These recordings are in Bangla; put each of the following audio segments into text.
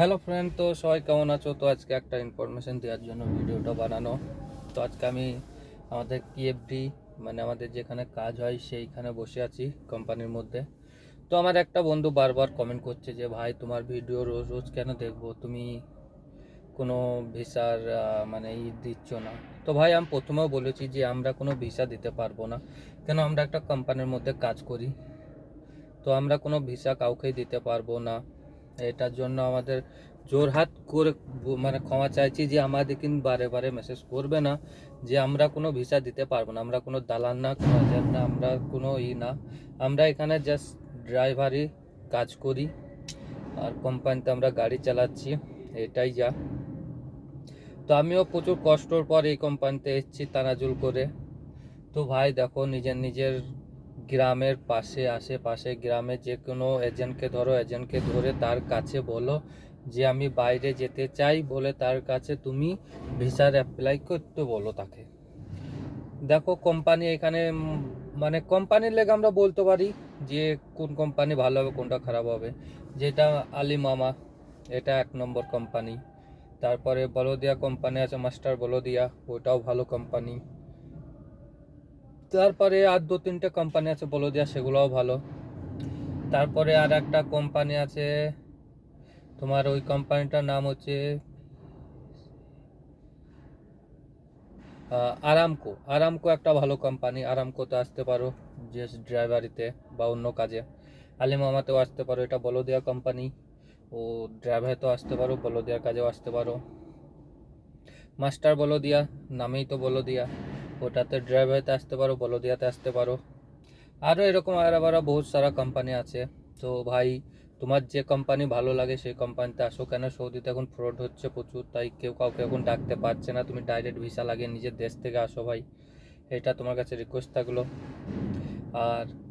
হ্যালো ফ্রেন্ড তো সবাই কেমন আছো? তো আজকে একটা ইনফরমেশান দেওয়ার জন্য ভিডিওটা বানানো। তো আজকে আমি আমাদের কিএফডি মানে আমাদের যেখানে কাজ হয় সেইখানে বসে আছি কোম্পানির মধ্যে। তো আমার একটা বন্ধু বারবার কমেন্ট করছে যে, ভাই, তোমার ভিডিও রোজ রোজ কেন দেখব? তুমি কোনো ভিসার মানে ই দিচ্ছ না। তো ভাই, আমি প্রথমেও বলেছি যে, আমরা কোনো ভিসা দিতে পারব না। কেন আমরা একটা কোম্পানির মধ্যে কাজ করি? তো আমরা কোনো ভিসা কাউকেই দিতে পারব না। এটার জন্য আমাদের জোরহাত করে মানে ক্ষমা চাইছি যে আমাদের কিন্তু বারে বারে মেসেজ করবে না, যে আমরা কোনো ভিসা দিতে পারব না, আমরা কোনো দালাল না, কোনো এজেন্ট না, আমরা কোনো ই না। আমরা এখানে জাস্ট ড্রাইভারই কাজ করি, আর কোম্পানিতে আমরা গাড়ি চালাচ্ছি, এটাই যা। তো আমিও প্রচুর কষ্টর পর এই কোম্পানিতে এসেছি, তানাজুল করে। তো ভাই দেখো, নিজের নিজের গ্রামের পাশে, আশেপাশে গ্রামে যে কোনো এজেন্টকে ধরো, এজেন্টকে ধরে তার কাছে বলো যে আমি বাইরে যেতে চাই বলে তার কাছে তুমি ভিসার অ্যাপ্লাই করতে বলো তাকে। দেখো কোম্পানি এখানে মানে কোম্পানির লেগে আমরা বলতে পারি যে কোন কোম্পানি ভালো হবে, কোনটা খারাপ হবে। যেটা আলি মামা, এটা এক নম্বর কোম্পানি তারপরে বলদিয়া কোম্পানি আছে, মাস্টার বলদিয়া, ওটাও ভালো কোম্পানি তারপরে আর দু তিনটে কোম্পানি আছে, বলদিয়া সেগুলোও ভালো। তারপরে আর একটা কোম্পানি আছে, তোমার ওই কোম্পানিটার নাম হচ্ছে আরামকো আরামকো একটা ভালো কোম্পানি আরামকোতে আসতে পারো, যে ড্রাইভারিতে বা অন্য কাজে। আলিমামাতেও আসতে পারো, এটা বলদিয়া কোম্পানি ও ড্রাইভারেতেও আসতে পারো বলদিয়ার কাজেও আসতে পারো। মাস্টার বলদিয়া, নামেই তো বলদিয়া। ওটাতে ড্রাইভারতে আসতে পারো, বলদিয়াতে আসতে পারো। আরও এরকম আর আবার বহুত সারা কোম্পানি আছে। তো ভাই, তোমার যে কোম্পানি ভালো লাগে সেই কোম্পানিতে আসো কেন? সৌদিতে এখন ফ্রড হচ্ছে প্রচুর, তাই কেউ কাউকে এখন ডাকতে পারছে না। তুমি ডাইরেক্ট ভিসা লাগিয়ে নিজের দেশ থেকে আসো ভাই। এটা তোমার কাছে রিকোয়েস্ট থাকল। আর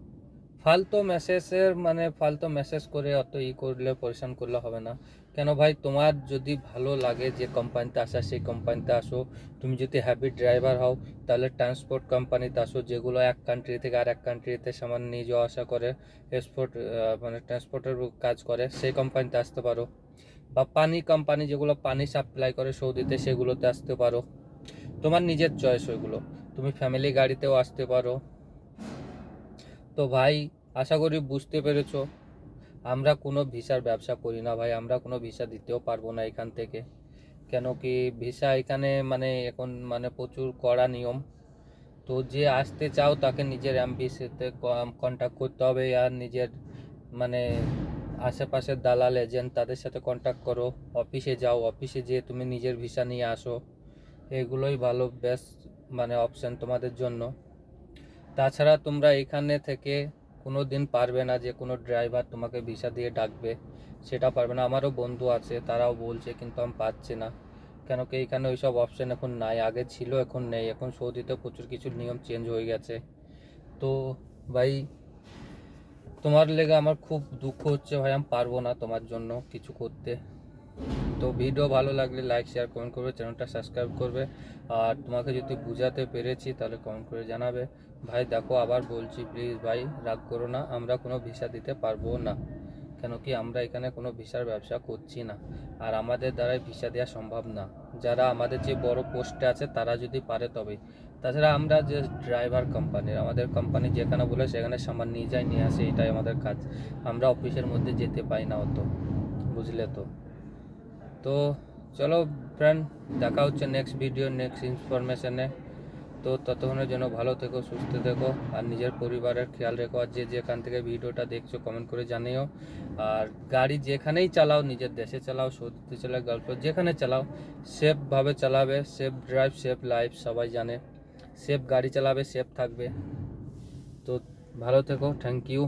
ফালতু মেসেজের মানে ফালতু মেসেজ করে অত ই করলে, পরিশ্রম করলে হবে না। কেন ভাই, তোমার যদি ভালো লাগে যে কোম্পানিতে আসা, সেই কোম্পানিতে আসো। তুমি যদি হ্যাপি ড্রাইভার হও, তাহলে ট্রান্সপোর্ট কোম্পানিতে আসো, যেগুলো এক কান্ট্রি থেকে আর এক কান্ট্রিতে সামান নিয়ে যাওয়া, আসা করে এক্সপোর্ট মানে ট্রান্সপোর্টের কাজ করে, সেই কোম্পানিতে আসতে পারো। বা পানি কোম্পানি যেগুলো পানি সাপ্লাই করে সৌদিতে, সেগুলোতে আসতে পারো। তোমার নিজের চয়েস ওইগুলো। তুমি ফ্যামিলি গাড়িতেও আসতে পারো। তো ভাই আশা করি বুঝতে পেরেছ। আমরা কোনো ভিসার ব্যবসা করি না ভাই, আমরা কোনো ভিসা দিতেও পারব না এখান থেকে। কেন কি ভিসা এখানে মানে এখন মানে প্রচুর কড়া নিয়ম। তো যে আসতে চাও তাকে নিজের অ্যাম্বিসিতে কন্ট্যাক্ট করতে হবে আর নিজের মানে আশেপাশের দালাল এজেন্ট তাদের সাথে কন্ট্যাক্ট করো। অফিসে যাও, অফিসে যেয়ে তুমি নিজের ভিসা নিয়ে আসো। এগুলোই ভালো বেস্ট মানে অপশান তোমাদের জন্য। তাছাড়া তোমরা এখানে থেকে কোনো দিন পারবে না যে কোনো ড্রাইভার তোমাকে ভিসা দিয়ে ডাকবে, সেটা পারবে না। আমারও বন্ধু আছে, তারাও বলছে, কিন্তু আমি পাচ্ছি না। কেন কি এখানে ওইসব অপশান এখন নাই, আগে ছিল, এখন নেই। এখন সৌদিতে প্রচুর কিছু নিয়ম চেঞ্জ হয়ে গেছে। তো ভাই, তোমার লেগে আমার খুব দুঃখ হচ্ছে ভাই, আমি পারব না তোমার জন্য কিছু করতে। তো ভিডিও ভালো লাগলে লাইক শেয়ার কমেন্ট করবে চ্যানেলটা সাবস্ক্রাইব করবে। আর তোমাকে যদি বুঝাতে পেরেছি, তাহলে কমেন্ট করে জানাবে। ভাই, দেখো, আবার বলছি প্লিজ ভাই, রাগ করো না, আমরা কোনো ভিসা দিতে পারব না। কেন কি, আমরা এখানে কোনো ভিসার ব্যবসা করছি না। আর আমাদের দ্বারাই ভিসা দেওয়া সম্ভব না। যারা আমাদের যে বড় পোস্টে আছে, তারা যদি পারে তবেই। তাছাড়া আমরা যে ড্রাইভার কোম্পানির আমাদের কোম্পানি যেখানে বলে, সেখানে সামান নিয়ে যায়, নিয়ে আসে, এটাই আমাদের কাজ। আমরা অফিসের মধ্যে যেতে পাই না অত, বুঝলে তো? তো চলো ফ্রেন্ড দেখা হচ্ছে নেক্সট ভিডিও নেক্সট ইনফরমেশনে তো ততক্ষণের জন্য ভালো থেকো, সুস্থ থেকো, আর নিজের পরিবারের খেয়াল রেখো, আর যে যেখান থেকে ভিডিওটা দেখছ কমেন্ট করে জানিও। আর গাড়ি যেখানেই চালাও, নিজের দেশে চালাও, সৌদিতে চালাও গল্প যেখানে চালাও সেফভাবে চালাবে সেফ ড্রাইভ সেফ লাইফ সবাই জানে। সেফ গাড়ি চালাবে সেফ থাকবে। তো ভালো থেকো থ্যাংক ইউ